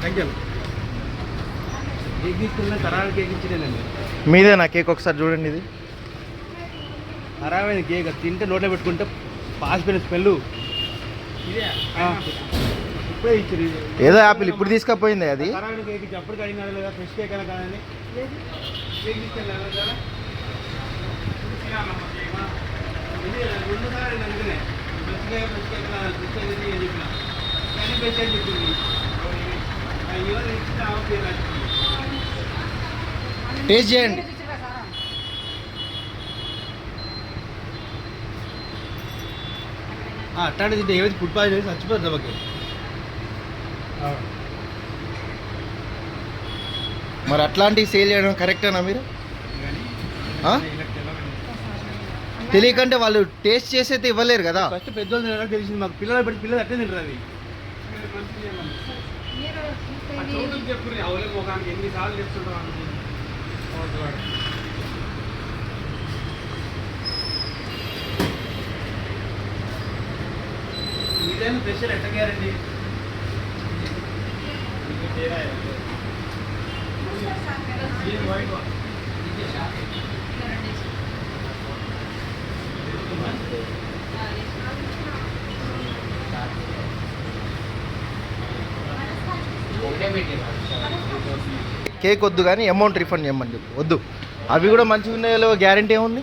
Thank you cake ఒకసారి చూడండి ఇది? ఖరాబ్ అయిన కేక్ తింటే నోట్లో పెట్టుకుంటే పాసిపోయిన స్మెల్. ఏదో యాపిల్ ఇప్పుడు తీసుకపోయింది అది? అప్పుడు ఫ్రెష్ కేక్ అయినా కాదండి కేక్ తీసుకెళ్ళాను కదా ఇది రెండు సార్లు అడిగిన అందుకనే fresh cake fresh cake fresh cake ఇది అని చెప్పిన కానీ ఫ్రెష్ అని చెప్పింది ఈరోజు ఇచ్చిన ఆమె టేస్ట్ చేయండి అట్లాంటి తింటే ఏమైతే ఫుడ్ పాయిజన్ చేసి చచ్చిపోతుంది దెబ్బకి మరి అట్లాంటివి సేల్ చేయడం కరెక్టేనా మీరు? తెలియకంటే వాళ్ళు టేస్ట్ చేసి అయితే ఇవ్వలేరు కదా. ఫస్ట్ పెద్దోళ్ళు తెలిసింది మాకు. పిల్లలు పెట్టి పిల్లలు అట్టే తింటారు అది. అవలే ముఖానికి కేక్ వద్దు కానీ అమౌంట్ రిఫండ్ చేయమని చెప్పు. వద్దు. అవి కూడా మంచిగా ఉన్నాయో గ్యారంటీ ఏముంది?